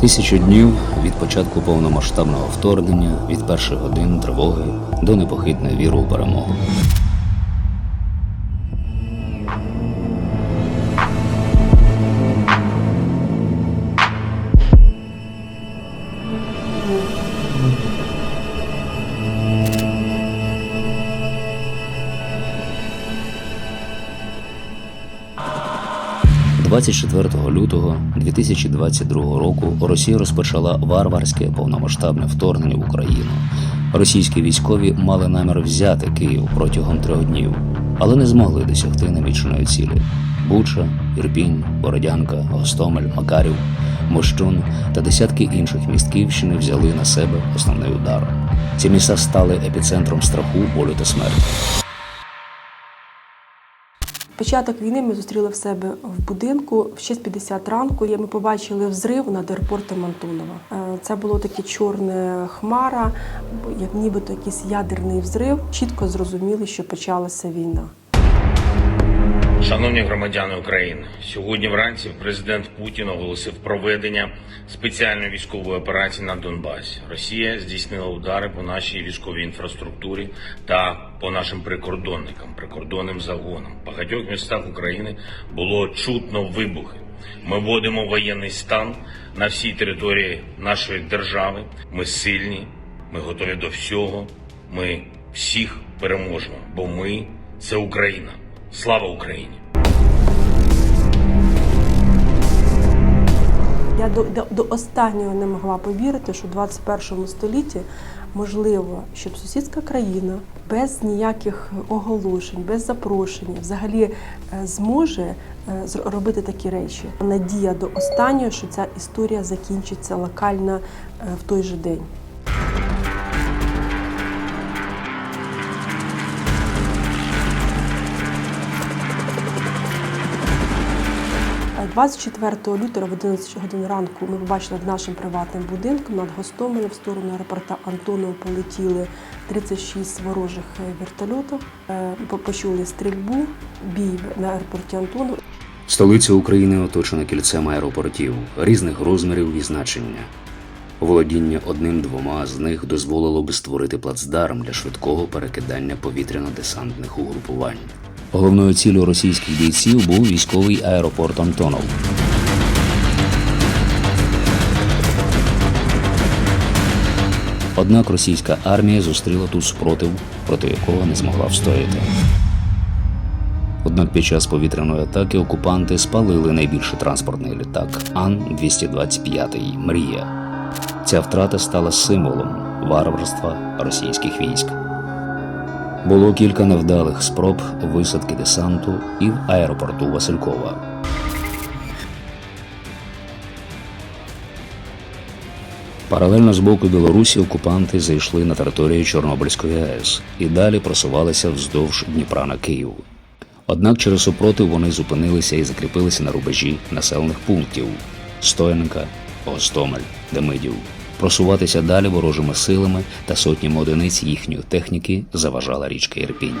Тисячу днів від початку повномасштабного вторгнення, від перших годин тривоги до непохитної віри у перемогу. – 24 лютого 2022 року Росія розпочала варварське повномасштабне вторгнення в Україну. Російські військові мали намір взяти Київ протягом трьох днів, але не змогли досягти наміченої цілі. Буча, Ірпінь, Бородянка, Гостомель, Макарів, Мощун та десятки інших міст Київщини взяли на себе основний удар. Ці міста стали епіцентром страху, болю та смерті. Початок війни ми зустріли в себе в будинку в 6.50 ранку. Ми побачили взрив над аеропортом Антонова. Е, Це було таке чорне хмара, як нібито якийсь ядерний взрив. Чітко зрозуміли, що почалася війна. Шановні громадяни України, сьогодні вранці президент Путін оголосив проведення спеціальної військової операції на Донбасі. Росія здійснила удари по нашій військовій інфраструктурі та по нашим прикордонникам, прикордонним загонам. В багатьох містах України було чутно вибухи. Ми вводимо воєнний стан на всій території нашої держави. Ми сильні, ми готові до всього. Ми всіх переможемо, бо ми це Україна. Слава Україні! Я до, до, до останнього не могла повірити, що в 21 столітті можливо, щоб сусідська країна без ніяких оголошень, без запрошення взагалі е, зможе е, робити такі речі. Надія до останнього, що ця історія закінчиться локально е, в той же день. 24 лютого в 11 годин ранку ми побачили над нашим приватним будинком над Гостомелем в сторону аеропорта Антонова полетіли 36 ворожих е, вертольотів. Е, Почули стрільбу, бій на аеропорті Антонов. Столиця України оточена кільцем аеропортів різних розмірів і значення. Володіння одним-двома з них дозволило би створити плацдарм для швидкого перекидання повітряно-десантних угрупувань. Головною ціллю російських бійців був військовий аеропорт Антонов. Однак російська армія зустріла тут спротив, проти якого не змогла встояти. Однак під час повітряної атаки окупанти спалили найбільший транспортний літак Ан-225 Мрія. Ця втрата стала символом варварства російських військ. Було кілька невдалих спроб висадки десанту і в аеропорту Василькова. Паралельно з боку Білорусі окупанти зайшли на територію Чорнобильської АЕС і далі просувалися вздовж Дніпра на Київ. Однак через супротив вони зупинилися і закріпилися на рубежі населених пунктів Стоянка, Гостомель, Демидів. Просуватися далі ворожими силами та сотнями одиниць їхньої техніки заважала річка Ірпінь.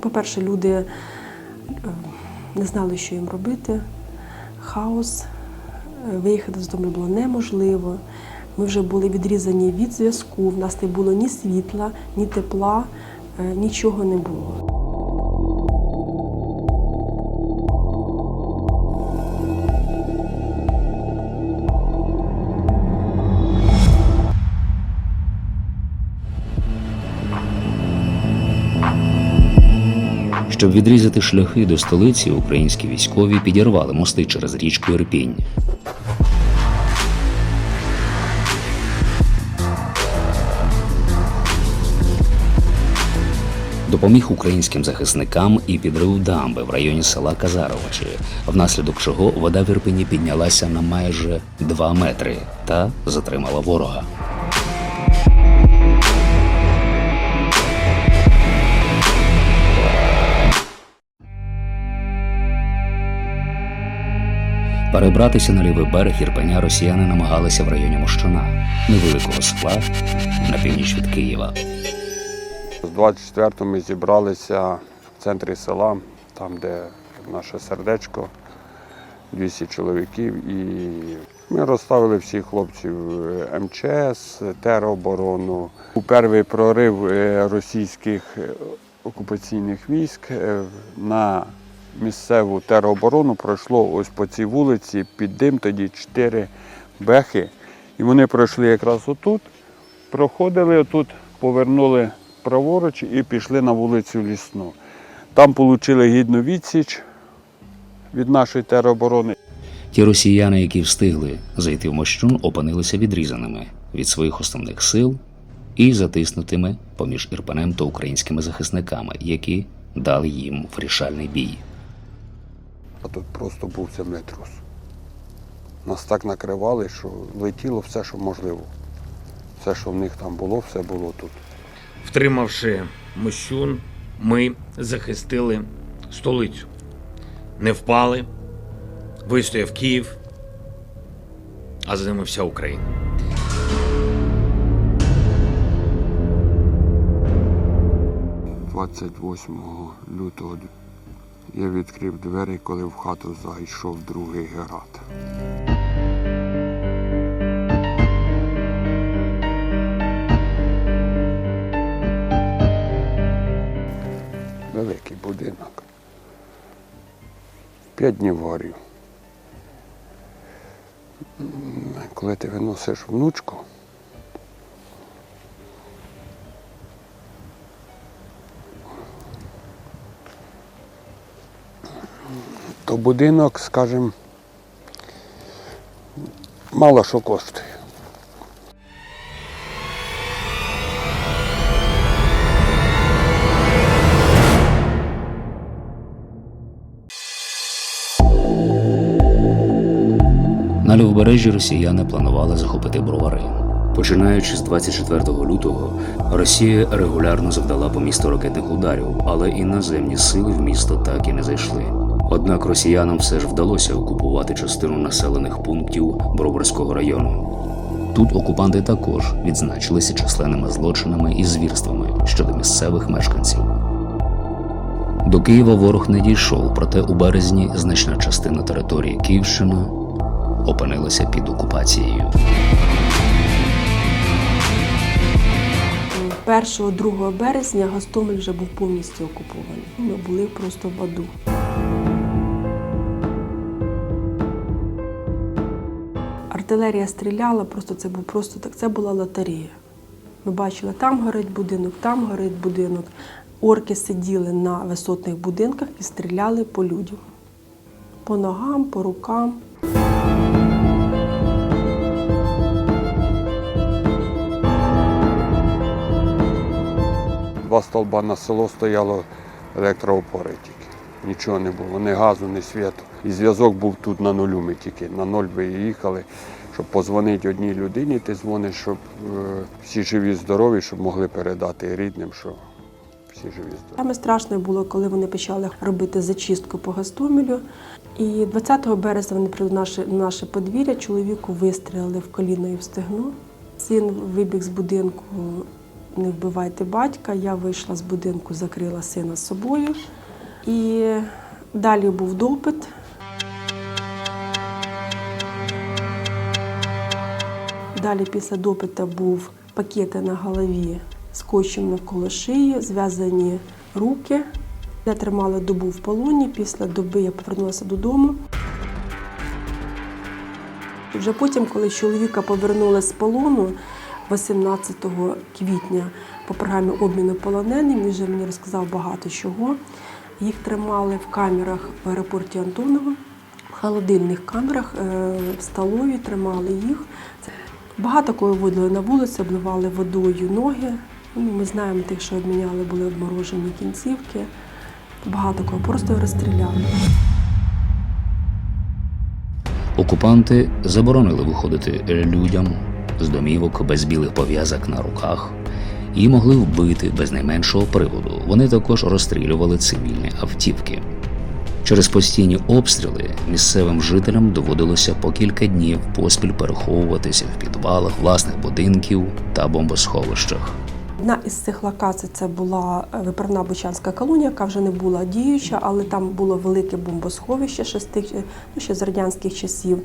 По-перше, люди е, не знали, що їм робити. Хаос. Е, Виїхати з дому було неможливо. Ми вже були відрізані від зв'язку. В нас не було ні світла, ні тепла, е, нічого не було. Щоб відрізати шляхи до столиці, українські військові підірвали мости через річку Ірпінь. Допоміг українським захисникам і підрив дамби в районі села Казаровичі, внаслідок чого вода в Ірпені піднялася на майже 2 метри та затримала ворога. Перебратися на лівий берег Ірпеня росіяни намагалися в районі Мощуна, невеликого села на північ від Києва. З 24-го ми зібралися в центрі села, там, де наше сердечко. 200 чоловіків. І ми розставили всіх хлопців е, МЧС, тероборону. У перший прорив е, російських е, окупаційних військ на місцеву тероборону пройшло ось по цій вулиці під дим тоді чотири бехи. І вони пройшли якраз отут, проходили отут, повернули праворуч і пішли на вулицю Лісну. Там отримали гідну відсіч від нашої тероборони. Ті росіяни, які встигли зайти в Мощун, опинилися відрізаними від своїх основних сил і затиснутими поміж Ірпенем та українськими захисниками, які дали їм вирішальний бій. А тут просто був землетрус. Нас так накривали, що летіло все, що можливо. Все, що в них там було, все було тут. Втримавши Мощун, ми захистили столицю. Не впали, вистояв Київ, а за ними вся Україна. – 28 лютого я відкрив двері, коли в хату зайшов другий герат. Великий будинок. П'ять днів горів. Коли ти виносиш внучку, то будинок, скажімо, мало що коштує. На лівобережжі росіяни планували захопити бровари. Починаючи з 24 лютого, Росія регулярно завдала по місту ракетних ударів, але іноземні сили в місто так і не зайшли. Однак росіянам все ж вдалося окупувати частину населених пунктів Броварського району. Тут окупанти також відзначилися численними злочинами і звірствами щодо місцевих мешканців. До Києва ворог не дійшов, проте у березні значна частина території Київщини опинилася під окупацією. 1-2 березня Гостомель вже був повністю окупований. Ми були просто в аду. Артилерія стріляла, просто це був просто так. Це була лотерея. Ми бачили, там горить будинок, там горить будинок. Орки сиділи на висотних будинках і стріляли по людям. По ногам, по рукам. Два столба на село стояло електроопори тільки. Нічого не було, ні газу, ні світу. І зв'язок був тут на нулю. Ми тільки на ноль виїхали, щоб позвонити одній людині, ти дзвониш, щоб е, всі живі, здорові, щоб могли передати рідним, що всі живі, здорові. Саме страшне було, коли вони почали робити зачистку по Гостомелю. І 20 березня вони прийшли на наше, наше подвір'я, чоловіку вистрілили в коліно і в стегно. Син вибіг з будинку, не вбивайте батька. Я вийшла з будинку, закрила сина з собою. І далі був допит. Далі після допиту був пакети на голові, скотчем навколо шиї, зв'язані руки. Я тримала добу в полоні. Після доби я повернулася додому. І Вже потім, коли чоловіка повернули з полону 18 квітня по програмі обміну полоненим, він вже мені розказав багато чого. Їх тримали в камерах в аеропорті Антонова, в холодильних камерах, е, в столові тримали їх. Багато кого виводили на вулицю, обливали водою ноги. Ну, ми знаємо тих, що обміняли, були обморожені кінцівки. Багато кого просто розстріляли. Окупанти заборонили виходити людям з домівок без білих пов'язок на руках і могли вбити без найменшого приводу. Вони також розстрілювали цивільні автівки. Через постійні обстріли місцевим жителям доводилося по кілька днів поспіль переховуватися в підвалах власних будинків та бомбосховищах. Одна із цих локацій це була е, виправна Бучанська колонія, яка вже не була діюча, але там було велике бомбосховище ще з ну, ще з радянських часів.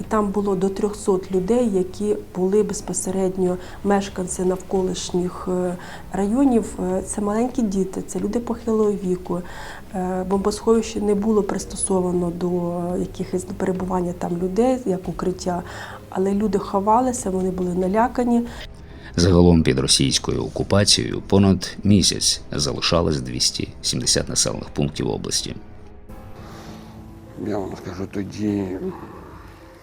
І там було до 300 людей, які були безпосередньо мешканці навколишніх е, районів. Е, Це маленькі діти, це люди похилого віку. Е, Бомбосховище не було пристосовано до якихось до перебування там людей як укриття, але люди ховалися, вони були налякані. Загалом під російською окупацією понад місяць залишалось 270 населених пунктів області. Я вам скажу, тоді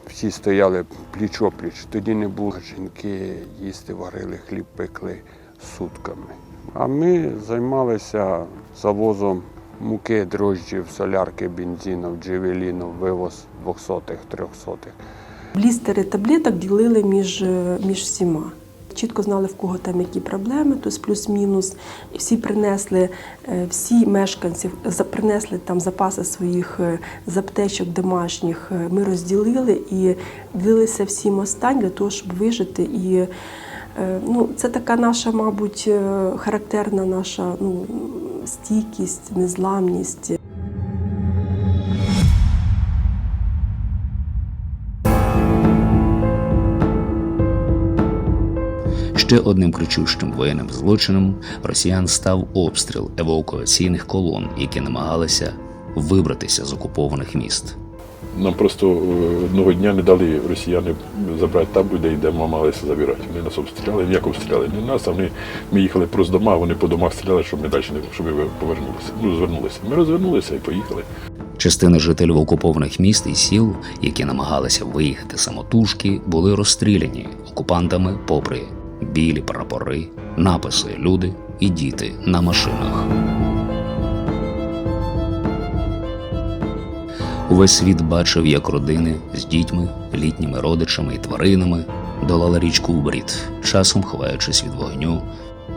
всі стояли пліч-опліч. Тоді не було жінки, їсти варили, хліб пекли сутками. А ми займалися завозом муки, дрожджів, солярки, бензину, джевеліну, вивоз 200-х, 300-х. Блістери таблеток ділили між, е, між всіма. Чітко знали, в кого там які проблеми, тобто плюс-мінус. Всі принесли, е, всі мешканці принесли там запаси своїх е, аптечок домашніх. Ми розділили і ділилися всім остань для того, щоб вижити. І ну, це така наша, мабуть, е, характерна наша ну, стійкість, незламність. Ще одним кричущим воєнним злочином росіян став обстріл евакуаційних колон, які намагалися вибратися з окупованих міст. Нам просто е, одного дня не дали росіяни забрати там людей, де ми малися забирати. Вони нас обстріляли, ніяк обстріляли не нас, а вони, ми їхали просто дома, вони по домах стріляли, щоб ми далі не щоб ми повернулися. Ну, звернулися. Ми розвернулися і поїхали. Частина жителів окупованих міст і сіл, які намагалися виїхати самотужки, були розстріляні окупантами попри білі прапори, написи люди і діти на машинах. Увесь світ бачив, як родини з дітьми, літніми родичами і тваринами долали річку в брід, часом ховаючись від вогню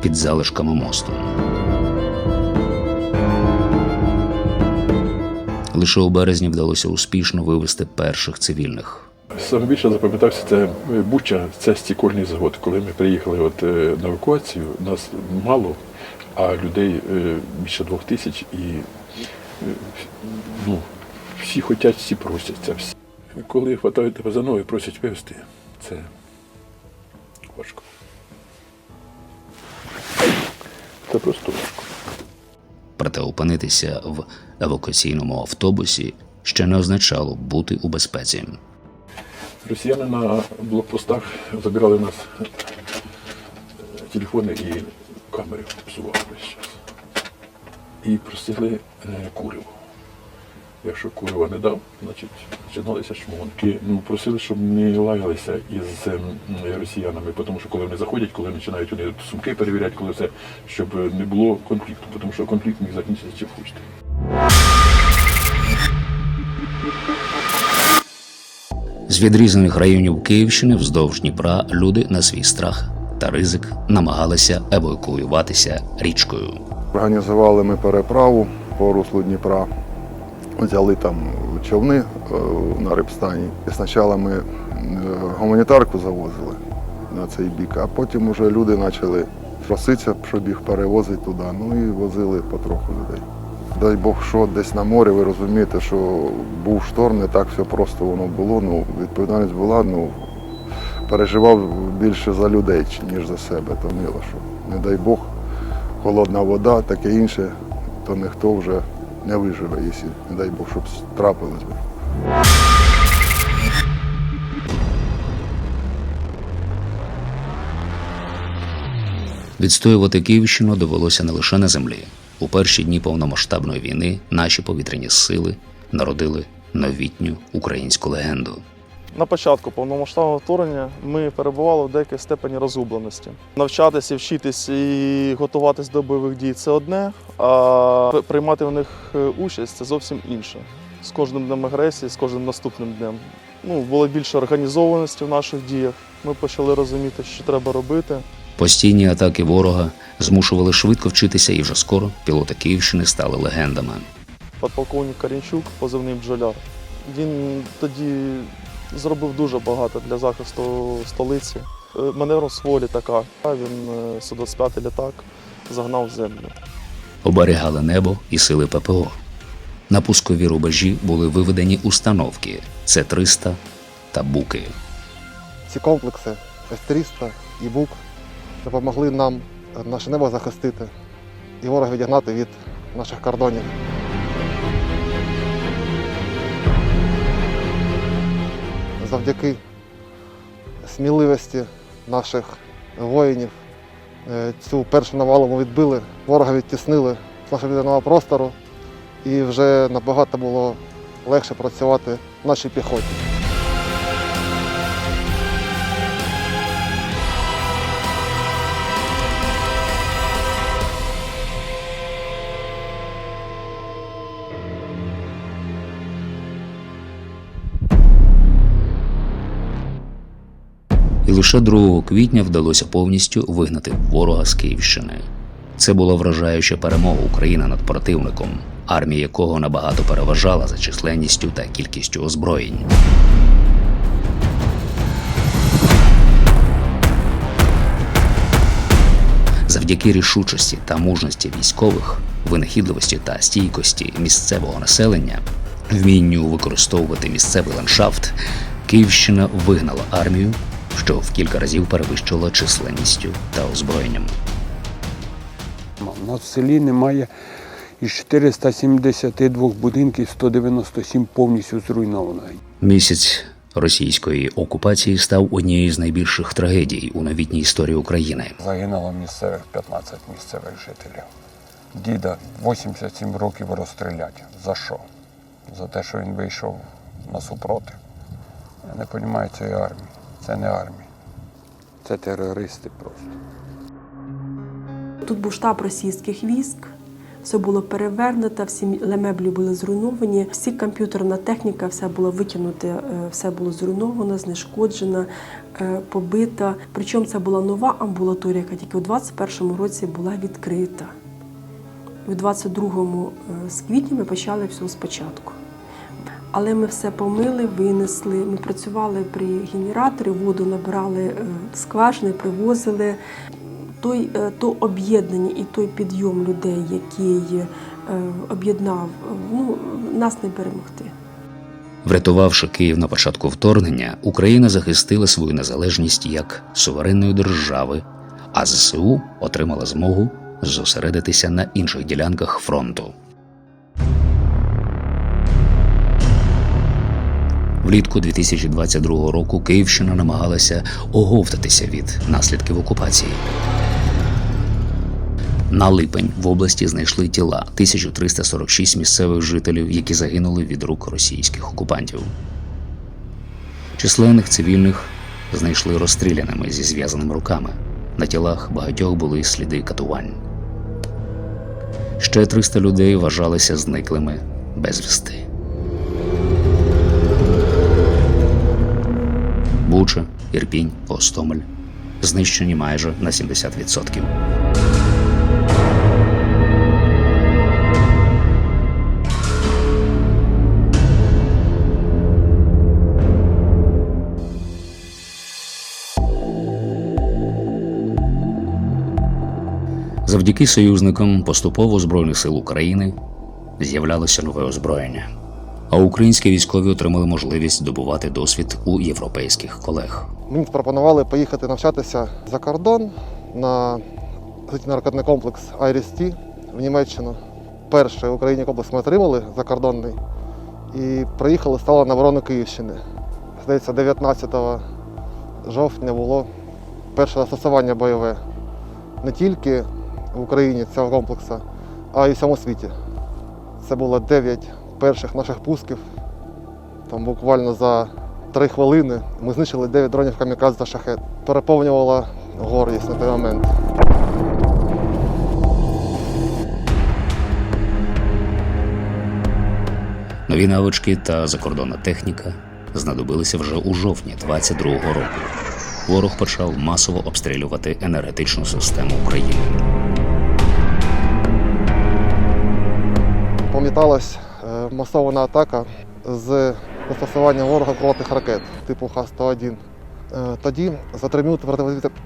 під залишками мосту. Лише у березні вдалося успішно вивести перших цивільних. Саме більше запам'ятався це е, Буча, це стікольний завод. Коли ми приїхали от, е, на евакуацію, нас мало, а людей е, більше двох тисяч і ну, всі хочуть, всі просяться. Всі. Коли хватають тебе за ноги, просять вивезти, це важко. Це просто важко. Проте опинитися в евакуаційному автобусі ще не означало бути у безпеці. Росіяни на блокпостах забирали нас е, телефони і камери псували весь час. І просили е, куриво. Якщо куриво не дав, значить починалися шмонки. Ну, просили, щоб не лаялися із ем, росіянами, тому що коли вони заходять, коли починають вони сумки перевіряти, коли все, щоб не було конфлікту, тому що конфлікт міг закінчитися чим хочете. З відрізаних районів Київщини вздовж Дніпра люди на свій страх та ризик намагалися евакуюватися річкою. Організували ми переправу по руслу Дніпра, взяли там човни е, на рибстані. І спочатку ми е, гуманітарку завозили на цей бік, а потім вже люди почали проситися, щоб їх перевозити туди. Ну і возили потроху людей. Дай Бог, що десь на морі, ви розумієте, що був шторм, не так все просто воно було. Ну, відповідальність була, ну переживав більше за людей, ніж за себе. То мило, що не дай Бог, холодна вода, таке інше, то ніхто вже не виживе, якщо, не дай Бог, щоб трапилось би. Відстоювати Київщину довелося не лише на землі. У перші дні повномасштабної війни наші повітряні сили народили новітню українську легенду. На початку повномасштабного вторгнення ми перебували в деякій степені розгубленості. Навчатися, вчитись і готуватись до бойових дій це одне, а приймати в них е, участь це зовсім інше. З кожним днем агресії, з кожним наступним днем. Ну, було більше організованості в наших діях. Ми почали розуміти, що треба робити. Постійні атаки ворога змушували швидко вчитися, і вже скоро пілоти Київщини стали легендами. Подполковник Карінчук, позивний бджоляр. Він тоді зробив дуже багато для захисту столиці. е, маневром літака. Він е, Су-25 літак загнав в землю. оберігали небо і сили ППО. На пускові рубежі були виведені установки С-300 та Буки. ці комплекси С-300 і БУК допомогли нам наше небо захистити і ворога відігнати від наших кордонів. Завдяки сміливості наших воїнів е, цю першу навалу ми відбили, ворога відтіснили з нашого відданого простору і вже набагато було легше працювати нашій піхоті. Лише 2 квітня вдалося повністю вигнати ворога з Київщини. Це була вражаюча перемога України над противником, армія якого набагато переважала за численністю та кількістю озброєнь. Завдяки рішучості та мужності військових, винахідливості та стійкості місцевого населення, вмінню використовувати місцевий ландшафт, Київщина вигнала армію, що в кілька разів перевищила численністю та озброєнням. У нас в селі немає із 472 будинків 197 повністю зруйновано. Місяць російської окупації став однією з найбільших трагедій у новітній історії України. Загинуло місцевих 15 місцевих жителів. Діда 87 років розстрілять. За що? За те, що він вийшов на супротив. Я не розумію цієї армії. Це не армія. Це терористи просто. Тут був штаб російських військ. Все було перевернуто, всі меблі були зруйновані, всі комп'ютерна техніка, все було викинуте, е, все було зруйновано, знешкоджено, е, побито. Причому це була нова амбулаторія, яка тільки у 21-му році була відкрита. У 22-му е, з квітня ми почали все спочатку. Але ми все помили, винесли. Ми працювали при генераторі, воду набирали е, скважини, привозили. Той, е, то об'єднання і той підйом людей, який е, об'єднав, ну, нас не перемогти. Врятувавши Київ на початку вторгнення, Україна захистила свою незалежність як суверенної держави, а ЗСУ отримала змогу зосередитися на інших ділянках фронту. Влітку 2022 року Київщина намагалася оговтатися від наслідків окупації. На липень в області знайшли тіла 1346 місцевих жителів, які загинули від рук російських окупантів. Численних цивільних знайшли розстріляними зі зв'язаними руками. На тілах багатьох були сліди катувань. Ще 300 людей вважалися зниклими безвісти. Буча, Ірпінь, Гостомель знищені майже на 70%. Завдяки союзникам поступово Збройних сил України з'являлося нове озброєння, а українські військові отримали можливість здобувати досвід у європейських колег. Мені запропонували поїхати навчатися за кордон на зенітно-ракетний комплекс Айріс-Ті в Німеччину. Перший в Україні комплекс ми отримали закордонний і приїхали, стали на оборону Київщини. Здається, 19 жовтня було перше застосування бойове не тільки в Україні цього комплексу, а й у всьому світі. Це було 9 перших наших пусків. Там буквально за три хвилини ми знищили 9 дронів камікадзе та шахет. Переповнювала гордість на той момент. Нові навички та закордонна техніка знадобилися вже у жовтні 22-го року. Ворог почав масово обстрілювати енергетичну систему України. Пам'яталась е, масована атака з застосуванням ворога крилатих ракет типу Х-101. Е, Тоді за три минути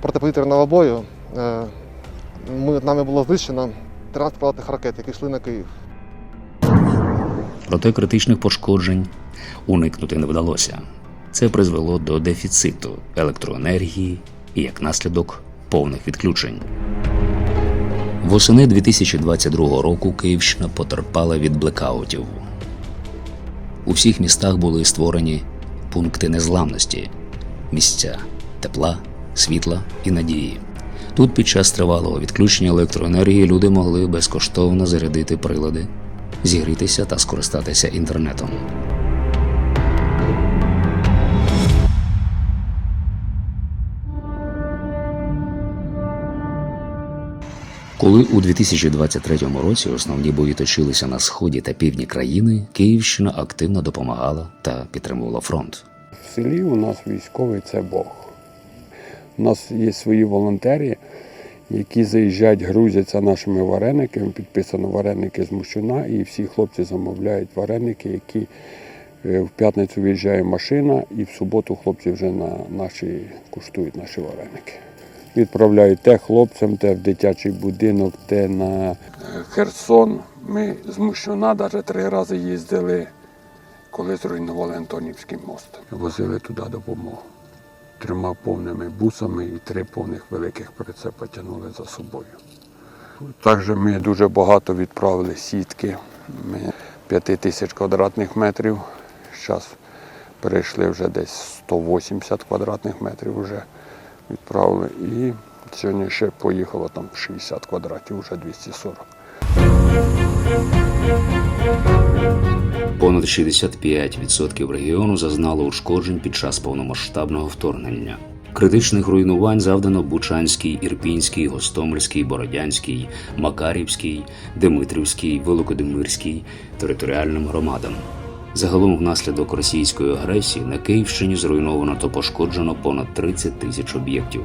протиповітряного бою е, ми, нами було знищено 13 крилатих ракет, які йшли на Київ. Проте критичних пошкоджень уникнути не вдалося. Це призвело до дефіциту електроенергії і, як наслідок, повних відключень. Восени 2022 року Київщина потерпала від блекаутів. У всіх містах були створені пункти незламності, місця тепла, світла і надії. Тут під час тривалого відключення електроенергії люди могли безкоштовно зарядити прилади, зігрітися та скористатися інтернетом. Коли у 2023 році основні бої точилися на сході та півдні країни, Київщина активно допомагала та підтримувала фронт. В селі у нас військовий це Бог. У нас є свої волонтери, які заїжджають, грузяться нашими варениками, підписано вареники з Мущуна, і всі хлопці замовляють вареники, які е, в п'ятницю виїжджає машина, і в суботу хлопці вже на наші куштують наші вареники. Відправляють те хлопцям, те в дитячий будинок, те на Херсон. Ми з Мущуна навіть три рази їздили коли зруйнували Антонівський мост. Возили туди допомогу. Трьома повними бусами і три повних великих прицепа тягнули за собою. Також ми дуже багато відправили сітки. Ми 5 тисяч квадратних метрів. Зараз перейшли вже десь 180 квадратних метрів вже відправили. І сьогодні ще поїхало там 60 квадратів, вже 240. Понад 65% регіону зазнало ушкоджень під час повномасштабного вторгнення. Критичних руйнувань завдано Бучанській, Ірпінській, Гостомельській, Бородянській, Макарівській, Димитрівській, Великодимирській територіальним громадам. Загалом внаслідок російської агресії на Київщині зруйновано та пошкоджено понад 30 тисяч об'єктів.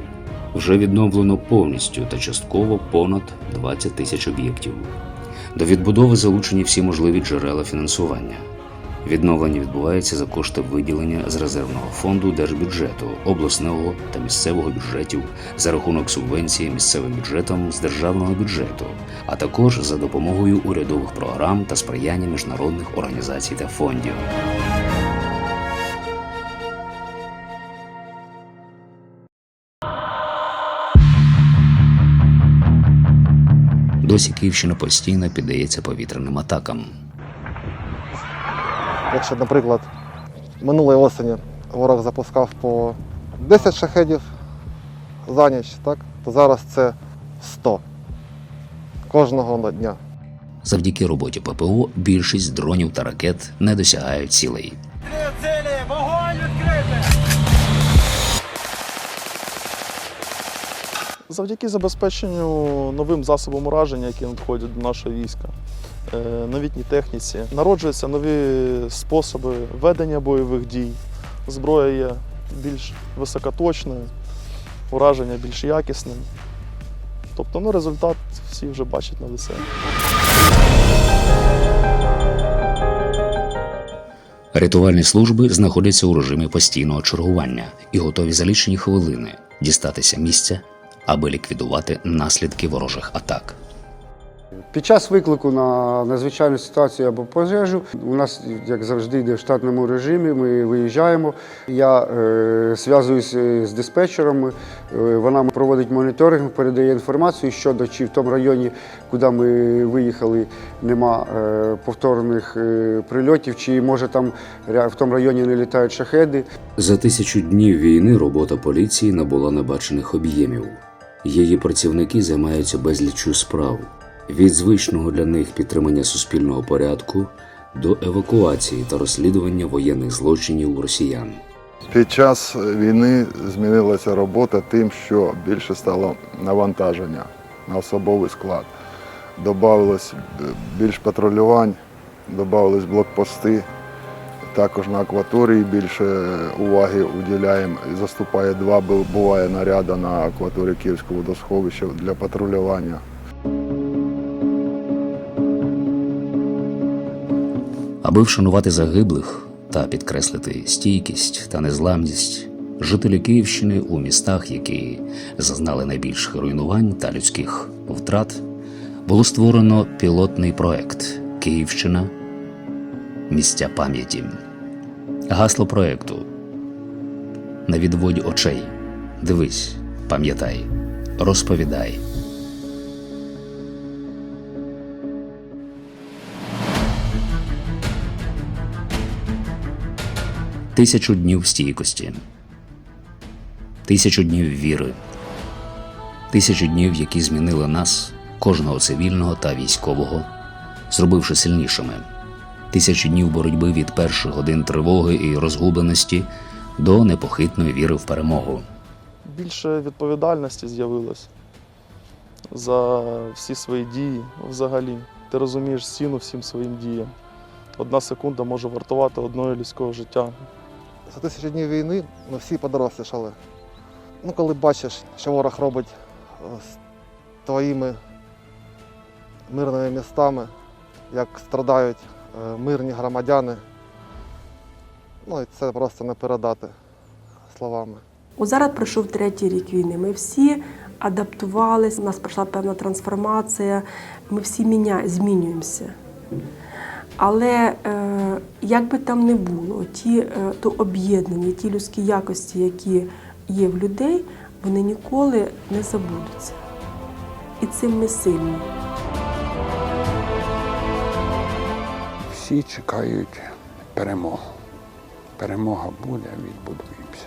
Вже відновлено повністю та частково понад 20 тисяч об'єктів. До відбудови залучені всі можливі джерела фінансування. Відновлення відбувається за кошти виділення з резервного фонду держбюджету, обласного та місцевого бюджетів за рахунок субвенції місцевим бюджетам з державного бюджету, а також за допомогою урядових програм та сприяння міжнародних організацій та фондів. Досі Київщина постійно піддається повітряним атакам. Якщо, наприклад, минулої осені ворог запускав по 10 шахедів за ніч, так, то зараз це 100 кожного дня. Завдяки роботі ППО більшість дронів та ракет не досягають цілей. Завдяки забезпеченню новим засобам ураження, які надходять до нашого війська, новітній техніці, народжуються нові способи ведення бойових дій. Зброя є більш високоточною, ураження більш якісним. Тобто ну, результат всі вже бачать на лице. Рятувальні служби знаходяться у режимі постійного чергування і готові за лічені хвилини дістатися місця, аби ліквідувати наслідки ворожих атак. Під час виклику на надзвичайну ситуацію або пожежу у нас, як завжди, йде в штатному режимі. Ми виїжджаємо. Я е, зв'язуюся з диспетчером. е, Вона проводить моніторинг, передає інформацію щодо чи в тому районі, куди ми виїхали, нема е, повторних е, прильотів, чи може там в тому районі не літають шахеди. За тисячу днів війни робота поліції набула небачених об'ємів. Її працівники займаються безліччю справ від звичного для них підтримання суспільного порядку до евакуації та розслідування воєнних злочинів росіян. Під час війни змінилася робота тим, що більше стало навантаження на особовий склад. Добавилось більш патрулювань, додавались блокпости. Також на акваторії більше уваги уділяємо. Заступає два, бу- буває наряда на акваторії Київського водосховища для патрулювання. Аби вшанувати загиблих та підкреслити стійкість та незламність жителі Київщини у містах, які зазнали найбільших руйнувань та людських втрат, було створено пілотний проект Київщина місця пам'яті. Гасло проекту Не відводь очей. Дивись, пам'ятай, розповідай. Тисячу днів стійкості, тисячу днів віри, тисячу днів, які змінили нас, кожного цивільного та військового, зробивши сильнішими, тисячу днів боротьби від перших годин тривоги і розгубленості до непохитної віри в перемогу. Більше відповідальності з'явилось за всі свої дії взагалі. Ти розумієш ціну всім своїм діям. Одна секунда може вартувати одного людського життя. За тисячі днів війни ми всі подорослішали. Ну, коли бачиш, що ворог робить е, з твоїми мирними містами, як страдають е, мирні громадяни, ну і це просто не передати словами. О, зараз пройшов третій рік війни. Ми всі адаптувалися, у нас пройшла певна трансформація, ми всі змінюємося. Але е, як би там не було, ті е, то об'єднання, ті людські якості, які є в людей, вони ніколи не забудуться. І цим ми сильні. Всі чекають перемогу. Перемога буде, відбудуємося.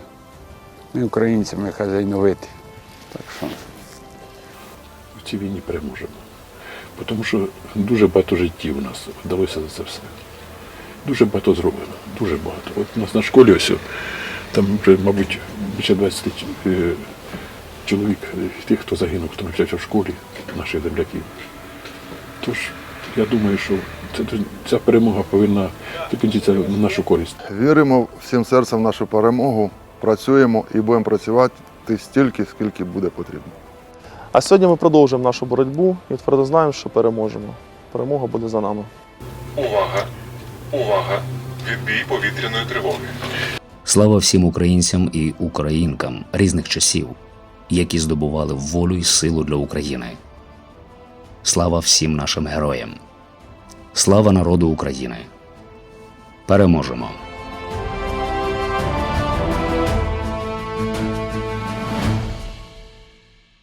Ми українці, ми хазяйновиті. Так що В цій війні переможемо. Тому що дуже багато життів у нас вдалося за це все. Дуже багато зроблено, дуже багато. От у нас на школі ось, там вже, мабуть, більше 20 е, чоловік, тих, хто загинув, хто навчався в школі, наших земляків. Тож, я думаю, що це, ця перемога повинна закінчитися на нашу користь. Віримо всім серцем в нашу перемогу, працюємо і будемо працювати стільки, скільки буде потрібно. А сьогодні ми продовжуємо нашу боротьбу і твердо знаємо, що переможемо. Перемога буде за нами. Увага! Увага! Відбій повітряної тривоги. Слава всім українцям і українкам різних часів, які здобували волю і силу для України. Слава всім нашим героям. Слава народу України. Переможемо!